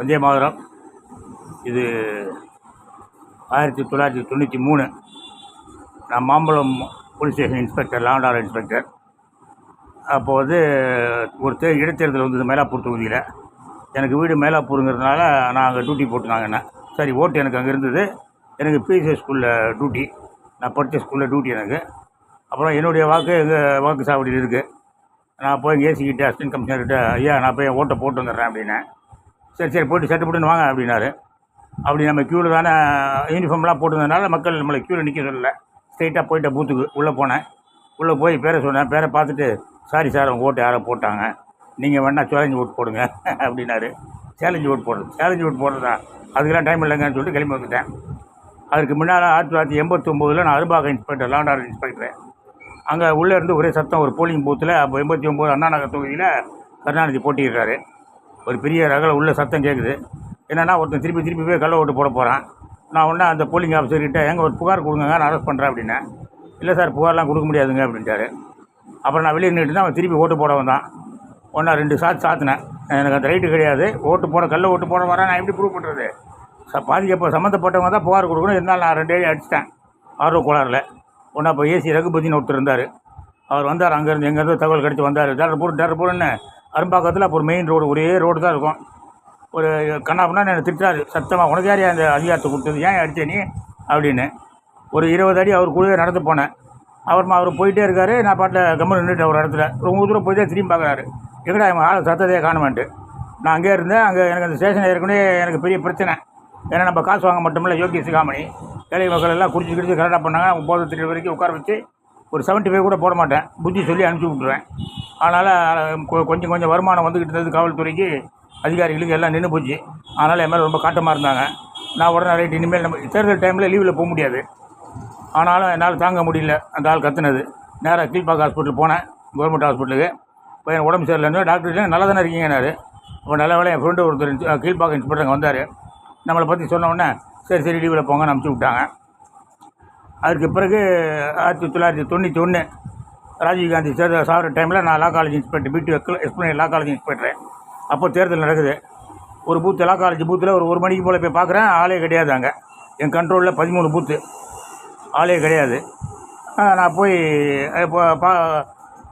வந்தே மாதரம். இது ஆயிரத்தி தொள்ளாயிரத்தி தொண்ணூற்றி மூணு. நான் மாம்பழம் police station inspector law and order inspector. அப்போ வந்து ஒரு தே இடைத்தேர்தல் வந்தது மயிலாப்பூர் தொகுதியில். எனக்கு வீடு மயிலாப்பூருங்கிறதுனால நான் அங்கே டியூட்டி போட்டுருந்தாங்க என்ன. சரி ஓட்டு எனக்கு அங்கே இருந்தது. எனக்கு பிஎஸ்எஸ் ஸ்கூலில் டியூட்டி நான் படித்த ஸ்கூலில் டியூட்டி எனக்கு. அப்புறம் என்னுடைய வாக்கு எங்கள் வாக்கு சாவடியில் இருக்குது நான் போய் ஏசிக்கிட்ட அசிஸ்டன்ட் கமிஷனர்கிட்ட ஐயா நான் போய் ஓட்டை போட்டு வந்துடுறேன் அப்படின்னேன். சரி சரி போட்டு சட்டு போட்டுன்னு வாங்க அப்படின்னாரு. அப்படி நம்ம க்யூவில் தானே யூனிஃபார்ம்லாம் போட்டிருந்ததுனால மக்கள் நம்மளை க்யூவில் நிற்க சொல்லலை. ஸ்ட்ரைட்டாக போயிட்ட பூத்துக்கு உள்ளே போனேன். உள்ளே போய் பேரை சொன்னேன். பேரை பார்த்துட்டு சாரி சார் உங்கள் ஓட்டு யாரோ போட்டாங்க. நீங்கள் வேணால் சேலஞ்சு ஓட்டு போடுங்க அப்படின்னாரு. சேலஞ்சு ஓட்டு போடுறது சேலஞ்சு ஓட்டு போடுறதா? அதுக்கெல்லாம் டைம் இல்லைங்கன்னு சொல்லிட்டு கிளம்பி வந்துட்டேன். அதுக்கு முன்னால் ஆயிரத்தி தொள்ளாயிரத்தி எண்பத்தொம்போதில் நான் அருபாக inspector law and order inspector அங்கே உள்ளே இருந்து ஒரே சத்தம் ஒரு போலிங் பூத்தில் அப்போ எண்பத்தி ஒம்பது அண்ணா நகர் தொகுதியில் கருணாநிதி போட்டிடுறாரு ஒரு பெரிய ரகல உள்ள சத்தம் கேட்குது என்னென்னா ஒருத்தன் திருப்பி திருப்பி போய் கள்ள ஓட்டு போட போகிறான் நான் உடனே அந்த போலிங் ஆஃபீஸர்கிட்ட எங்கே ஒரு புகார் கொடுங்க நான் அரெஸ்ட் பண்ணுறேன் அப்படின்னேன் இல்லை சார் புகார்லாம் கொடுக்க முடியாதுங்க அப்படின்ட்டாரு. அப்புறம் நான் வெளியே நின்றுட்டு தான் அவன் திருப்பி ஓட்டு போட வந்தான். ஒன்றா ரெண்டு சாத்து சாத்தினேன். எனக்கு அந்த ரைட்டு கிடையாது. ஓட்டு போட கல்லை ஓட்டு போட வரேன் நான் எப்படி ப்ரூவ் பண்ணுறது ச பாதிக்கப்போ சம்மந்தப்பட்டவங்க தான் புகார் கொடுக்கணும். இருந்தாலும் நான் ரெண்டு ஏழு அடிச்சிட்டேன். ஆர்வ கோளாறில். ஒன்றா இப்போ ஏசி ரகுபதினு ஒருத்தர் இருந்தார். அவர் வந்தார் அங்கேருந்து எங்கேருந்து தகவல் கிடச்சி வந்தார். டேரப்பூர் டேரப்பூர்னு அரும்பாக்கத்தில் அப்புறம் மெயின் ரோடு ஒரே ரோடு தான் இருக்கும். ஒரு கண்ணாப்புனா என்னை திட்டாரு சத்தமாக உனக்கு யார் அந்த அதிகாரத்தை கொடுத்தது? ஏன் அடித்த நீ? அப்படின்னு. ஒரு இருபது அடி அவர் கூடவே நடந்து போனேன். அப்புறமா அவர் போயிட்டே இருக்காரு. நான் பாட்டில் கம்மல் நின்றுட்டு ஒரு இடத்துல. ரொம்ப தூரம் போயிட்டே திரும்பி பார்க்குறாரு. எங்கடா எங்கள் ஆளை சத்தத்தையே காணுமான்ட்டு. நான் அங்கே இருந்தேன். அங்கே எனக்கு அந்த ஸ்டேஷன் ஏற்கனவே எனக்கு பெரிய பிரச்சனை. ஏன்னா நம்ம காசு வாங்க மட்டுமில்ல யோகி சிகாமணி ஏழை மக்கள் எல்லாம் குடிச்சு குடிச்சு கரெக்டாக பண்ணாங்க. அவங்க போதை திட்டம் வரைக்கும் உட்கார வச்சு ஒரு செவன்ட்டி ஃபைவ் கூட போட மாட்டேன் புத்தி சொல்லி அனுப்பிச்சி விட்ருவேன் அதனால் கொ- கொஞ்சம் கொஞ்சம் வருமானம் வந்துக்கிட்டு இருந்தது காவல்துறைக்கு. அதிகாரிகளுக்கு எல்லாம் நின்று போச்சு. அதனால் என் மேலே ரொம்ப காட்டமாக இருந்தாங்க. நான் உடனே ரைட் இனிமேல் நம்ம தேர்தல் டைமில் லீவில் போக முடியாது. ஆனாலும் என்னால் தாங்க முடியல. அந்த ஆள் கத்துனது. நேராக கீழ்பாக்க ஹாஸ்பிட்டல் போனேன். கவர்மெண்ட் ஹாஸ்பிட்டலுக்கு இப்போ என் உடம்பு சரியில்லைன்னு டாக்டர் நல்லா தானே இருக்கீங்கன்னாரு அப்போ நல்ல வேலை என் ஃப்ரெண்டு ஒருத்தர் கீழ்பாக்க இன்ஸ்பெக்டர் அங்கே வந்தார். நம்மளை பற்றி சொன்ன உடனே சரி சரி லீவில் போங்கன்னு அனுப்பிச்சி விட்டாங்க. அதுக்கு பிறகு ஆயிரத்தி தொள்ளாயிரத்தி தொண்ணூற்றி ஒன்று ராஜீவ்காந்தி சேர்ந்த சாகிற டைமில் நான் லா காலேஜ் இன்ஸ்பெக்டர் பிடி எஸ்பிளை லா காலேஜ் இன்ஸ்பெக்டர் அப்போ தேர்தல் நடக்குது. ஒரு பூத்து லா காலேஜ் பூத்தில் ஒரு ஒரு மணிக்கு போல் போய் பார்க்குறேன் ஆளே கிடையாது அங்கே. என் கண்ட்ரோலில் பதிமூணு பூத்து ஆளே கிடையாது. நான் போய் இப்போ பா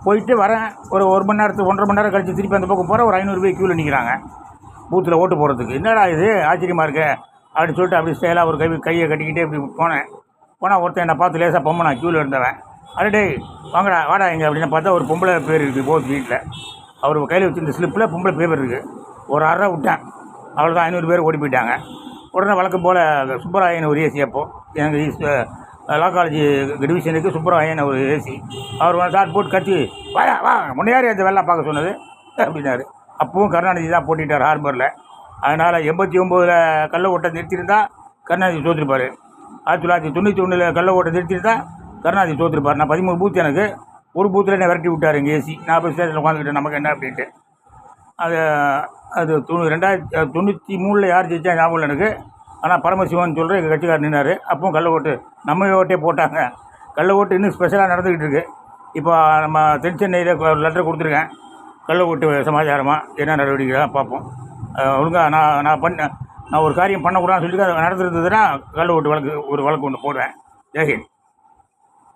போயிட்டு வரேன். ஒரு ஒரு மணி நேரத்துக்கு ஒன்றரை மணி நேரம் கழிச்சு திருப்பி அந்த பக்கம் போகிறேன் ஒரு ஐநூறுபாய் க்யூவில் நிற்கிறாங்க பூத்தில் ஓட்டு போகிறதுக்கு என்னடா இது? ஆச்சரியமாக இருக்கு. அப்படின்னு சொல்லிட்டு அப்படி ஸ்டைலாக ஒரு கை கையை கட்டிக்கிட்டே இப்படி போனேன். போனால் ஒருத்தன் என்னை பார்த்து லேசாக பொம்மனா க்யூவில் இருந்தவன். அடே வாங்கடா வாடா இங்கே அப்படின்னு பார்த்தா ஒரு பொம்பளை பேர் இருக்குது போஸ் வீட்டில் அவர் கையில் வச்சிருந்த ஸ்லிப்பில் பொம்பளை பேர் இருக்குது ஒரு அரை விட்டேன். அவ்வளோதான் ஐநூறு பேர் ஓடி போயிட்டாங்க. உடனே வழக்கம் போல் சுப்பராயன் ஒரு ஏசி அப்போ எனக்கு லா காலேஜ் டிவிஷனுக்கு சுப்பராயன் ஒரு ஏசி அவர் சார் போட்டு கத்தி வாயா வா முன்னையாரி அந்த வெள்ளம் பார்க்க சொன்னது. அப்படின்னாரு. அப்பவும் கருணாநிதி தான் போட்டிட்டார் ஹார்பரில் அதனால் எண்பத்தி ஒம்போதில் கல்லை ஓட்ட நிறுத்தியிருந்தால் கருணாநிதி தோற்றுருப்பார் ஆயிரத்தி தொள்ளாயிரத்தி தொண்ணூற்றி ஒன்றில் கள்ள ஓட்டை நிறுத்தியிருந்தா கருணாநிதி தோற்றுருப்பார் நான் பதிமூணு பூத் எனக்கு. ஒரு பூத்தில் என்ன விரட்டி விட்டார் எங்கள் ஏசி நான் போய் ஸ்டேஷனில் உட்காந்துக்கிட்டேன் நமக்கு என்ன அப்படின்ட்டு. அது அது தொண்ணூ ரெண்டாயிரத்தி தொண்ணூற்றி மூணில் யார் ஜெயிச்சா ஞாபகம் இல்லை எனக்கு. ஆனால் பரமசிவன் சொல்கிற எங்கள் கட்சிக்காரர் நின்னார். அப்பவும் கள்ள ஓட்டு நம்ம ஓட்டே போட்டாங்க. கள்ள ஓட்டு இன்னும் ஸ்பெஷலாக நடந்துக்கிட்டு இருக்குது இப்போ நம்ம தென் சென்னையில் ஒரு லெட்டர் கொடுத்துருக்கேன். கள்ள ஓட்டு சமாச்சாரமாக என்ன நடவடிக்கைலாம் பார்ப்போம். ஒழுங்காக நான் நான் பண்ண நான் ஒரு காரியம் பண்ணக்கூடாதுன்னு சொல்லி அதை நடந்துருந்ததுன்னா கள்ள ஓட்டு வழக்கு ஒரு வழக்கு ஒன்று போடுவேன் ஜெய்ஹிந்த்.